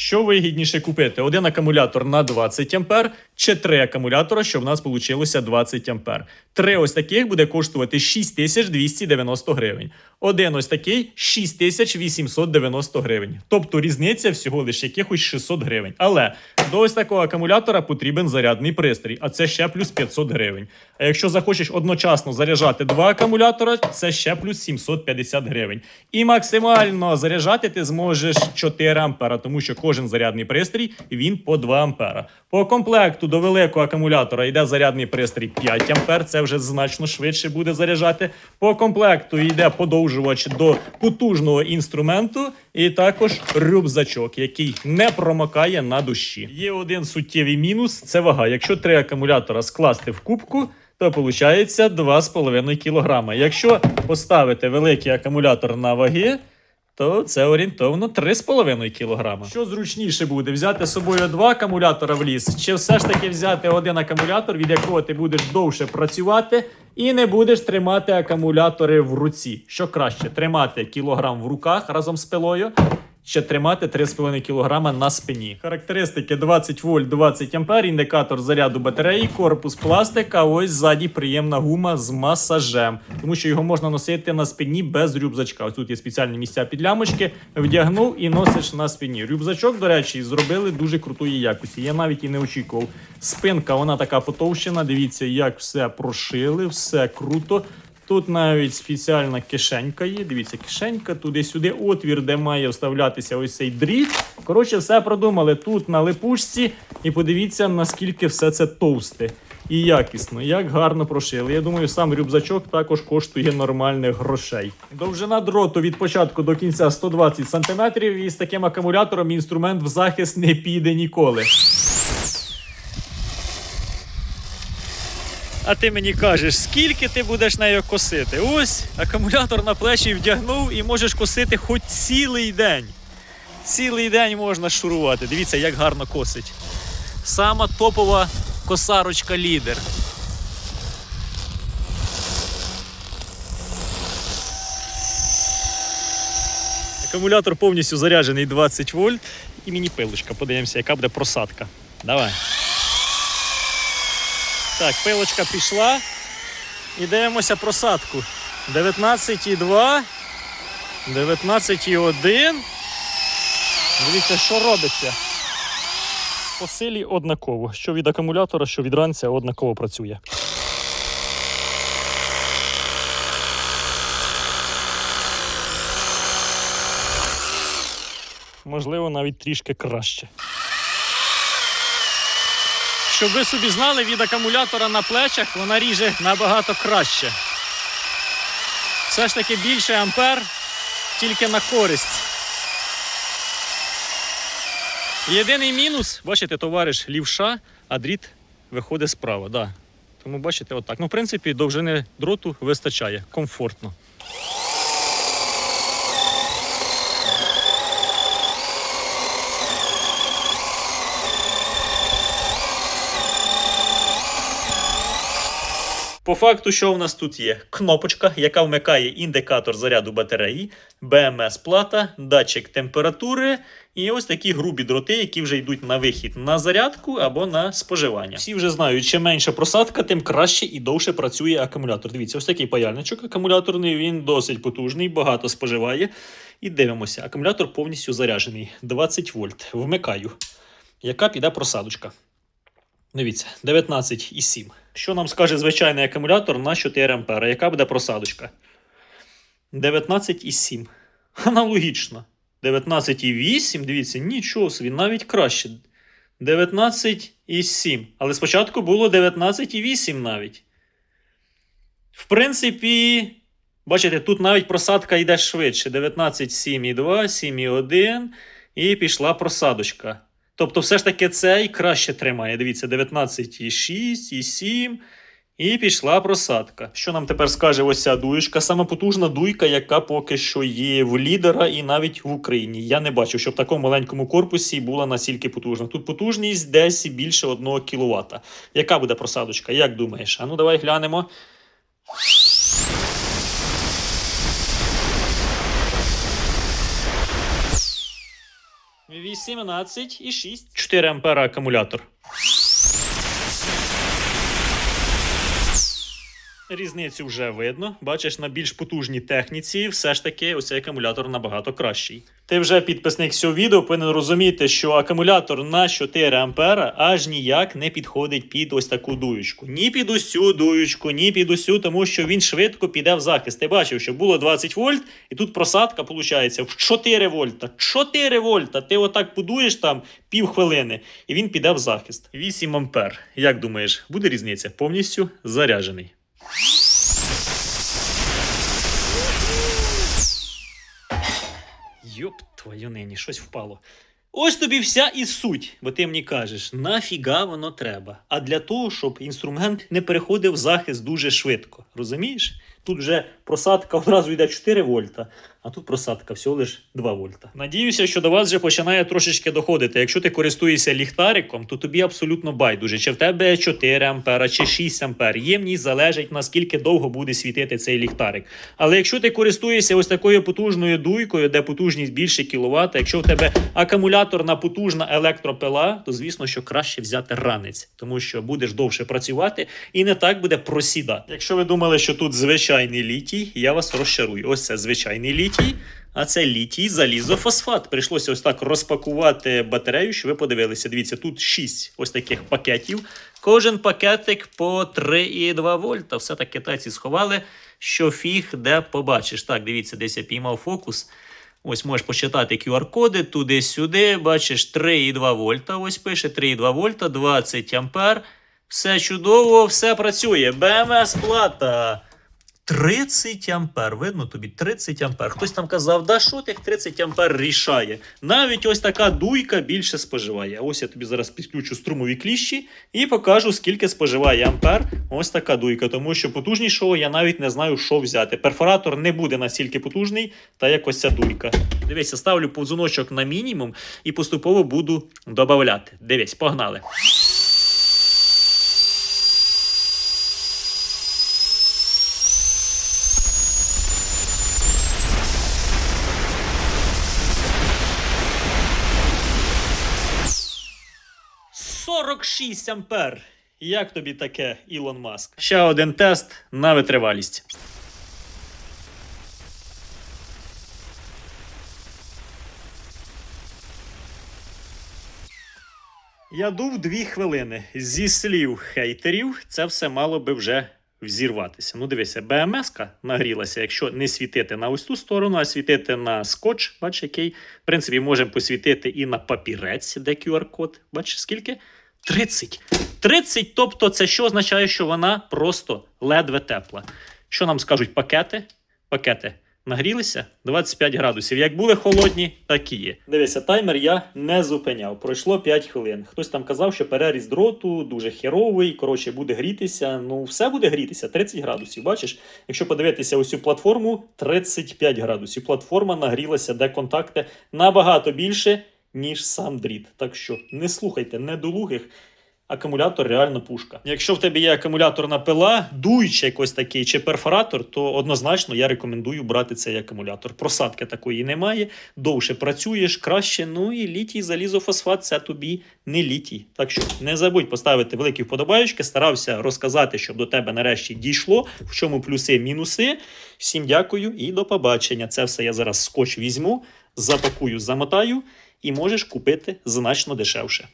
Що вигідніше купити? Один акумулятор на 20 А чи три акумулятора, щоб в нас вийшло 20 А. Три ось таких буде коштувати 6290 гривень. Один ось такий 6890 гривень. Тобто різниця всього лише якихось 600 гривень. Але до ось такого акумулятора потрібен зарядний пристрій, а це ще плюс 500 гривень. А якщо захочеш одночасно заряджати два акумулятора, це ще плюс 750 гривень. І максимально заряджати ти зможеш 4 ампера, тому що кожен зарядний пристрій він по 2 ампера. По комплекту до великого акумулятора йде зарядний пристрій 5 ампер, це вже значно швидше буде заряджати. По комплекту йде подовжувач до потужного інструменту, і також рюкзачок, який не промокає на душі. Є один суттєвий мінус це вага. Якщо три акумулятора скласти в кубку, то виходить 2,5 кг. Якщо поставити великий акумулятор на ваги, то це орієнтовно 3,5 кг. Що зручніше буде взяти з собою два акумулятора в ліс, чи все ж таки взяти один акумулятор, від якого ти будеш довше працювати, і не будеш тримати акумулятори в руці. Що краще тримати кілограм в руках разом з пилою. Ще тримати 3,5 кг на спині. Характеристики 20 вольт 20 ампер, індикатор заряду батареї, корпус пластик, а ось ззаді приємна гума з масажем, тому що його можна носити на спині без рюкзачка. Ось тут є спеціальні місця під лямочки, вдягнув і носиш на спині. Рюкзачок, до речі, зробили дуже крутої якості. Я навіть і не очікував. Спинка, вона така потовщена. Дивіться, як все прошили, все круто. Тут навіть спеціальна кишенька є. Дивіться, кишенька, туди-сюди отвір, де має вставлятися ось цей дріт. Коротше, все продумали тут на липучці. І подивіться, наскільки все це товсте і якісно, як гарно прошили. Я думаю, сам рюкзачок також коштує нормальних грошей. Довжина дроту від початку до кінця 120 см, і з таким акумулятором інструмент в захист не піде ніколи. А ти мені кажеш, скільки ти будеш нею косити? Ось акумулятор на плечі вдягнув і можеш косити хоч цілий день. Цілий день можна шурувати. Дивіться, як гарно косить. Сама топова косарочка лідер. Акумулятор повністю заряджений 20 вольт. І мені пилочка. Подивимося, яка буде просадка. Давай. Так, пилочка пішла. І дивимося просадку. 19,2. 19,1. Дивіться, що робиться. По силі однаково. Що від акумулятора, що від ранця однаково працює. Можливо, навіть трішки краще. Щоб ви собі знали, від акумулятора на плечах вона ріже набагато краще. Все ж таки більше ампер тільки на користь. Єдиний мінус, бачите, товариш лівша, а дріт виходить справа. Да. Тому бачите, отак. Ну, в принципі, довжини дроту вистачає, комфортно. По факту, що у нас тут є? Кнопочка, яка вмикає індикатор заряду батареї, БМС-плата, датчик температури і ось такі грубі дроти, які вже йдуть на вихід на зарядку або на споживання. Всі вже знають, чим менша просадка, тим краще і довше працює акумулятор. Дивіться, ось такий паяльничок акумуляторний, він досить потужний, багато споживає. І дивимося, акумулятор повністю заряджений. 20 вольт. Вмикаю. Яка піде просадочка? Дивіться, 19,7. Що нам скаже звичайний акумулятор на 4 ампера? Яка буде просадочка? 19,7. Аналогічно. 19,8. Дивіться, нічого собі, навіть краще. 19,7. Але спочатку було 19,8 навіть. В принципі, бачите, тут навіть просадка йде швидше. 19,7,2, 7,1. І пішла просадочка. Тобто, все ж таки цей краще тримає. Дивіться, 19,6, і 7. І пішла просадка. Що нам тепер скаже ось ця дуєчка? Саме потужна дуйка, яка поки що є в лідера і навіть в Україні. Я не бачив, щоб в такому маленькому корпусі була настільки потужна. Тут потужність десь більше 1 кВт. Яка буде просадочка? Як думаєш? А ну давай глянемо. 18,6. 4 ампера акумулятор. Різницю вже видно. Бачиш, на більш потужній техніці все ж таки ось цей акумулятор набагато кращий. Ти вже підписник цього відео повинен розуміти, що акумулятор на 4 ампера аж ніяк не підходить під ось таку дуючку. Ні під усю дуючку, ні під усю, тому що він швидко піде в захист. Ти бачив, що було 20 вольт, і тут просадка виходить в 4 вольта. 4 вольта. Ти отак будуєш там півхвилини, і він піде в захист. 8 ампер. Як думаєш, буде різниця? Повністю заряджений. Йоп, твою нині, щось впало. Ось тобі вся і суть, бо ти мені кажеш, нафіга воно треба. А для того, щоб інструмент не переходив в захист дуже швидко. Розумієш? Тут вже просадка одразу йде 4 вольта, а тут просадка всього лиш 2 вольта. Надіюся, що до вас вже починає трошечки доходити. Якщо ти користуєшся ліхтариком, то тобі абсолютно байдуже, чи в тебе 4 ампера, чи 6 ампер. Ємність залежить наскільки довго буде світити цей ліхтарик. Але якщо ти користуєшся ось такою потужною дуйкою, де потужність більше кіловат, якщо в тебе акумуляторна потужна електропила, то звісно, що краще взяти ранець, тому що будеш довше працювати і не так буде просідати. Якщо ви думали, що тут звичайний літій, я вас розчарую. Ось це звичайний літій. А це літій залізофосфат. Прийшлося ось так розпакувати батарею, щоб ви подивилися. Дивіться, тут 6 ось таких пакетів. Кожен пакетик по 3,2 вольта. Все так китайці сховали, що фіг де побачиш. Так, дивіться, десь я піймав фокус. Ось можеш почитати QR-коди туди-сюди. Бачиш 3,2 вольта. Ось пише 3,2 вольта, 20 ампер. Все чудово, все працює. БМС плата. 30 ампер. Видно тобі 30 ампер. Хтось там казав, да що тих 30 ампер рішає. Навіть ось така дуйка більше споживає. Ось я тобі зараз підключу струмові кліщі і покажу, скільки споживає ампер. Ось така дуйка. Тому що потужнішого я навіть не знаю, що взяти. Перфоратор не буде настільки потужний, та як ось ця дуйка. Дивись, ставлю повзуночок на мінімум і поступово буду додавати. Дивись, погнали. – 46 ампер. Як тобі таке, Ілон Маск? Ще один тест на витривалість. Я дув дві хвилини. Зі слів хейтерів, це все мало би вже взірватися. Ну, дивися, БМС-ка нагрілася, якщо не світити на ось ту сторону, а світити на скотч, бач, який. В принципі, можемо посвітити і на папірець, де QR-код. Бачиш, скільки? 30. 30, тобто це що означає, що вона просто ледве тепла. Що нам скажуть пакети? Пакети нагрілися 25 градусів. Як були холодні, так і є. Дивися, таймер я не зупиняв. Пройшло 5 хвилин. Хтось там казав, що переріз дроту дуже херовий, коротше, буде грітися. Ну, все буде грітися 30 градусів. Бачиш, якщо подивитися ось цю платформу, 35 градусів. Платформа нагрілася, де контакти набагато більше, ніж сам дріт. Так що не слухайте недолугих. Акумулятор реально пушка. Якщо в тебе є акумуляторна пила, дуючий якось такий чи перфоратор, то однозначно я рекомендую брати цей акумулятор. Просадки такої немає, довше працюєш, краще. Ну і літій залізофосфат це тобі не літій. Так що не забудь поставити великі вподобаючки. Старався розказати, щоб до тебе нарешті дійшло, в чому плюси, мінуси. Всім дякую і до побачення. Це все я зараз скотч візьму, запакую, замотаю і можеш купити значно дешевше.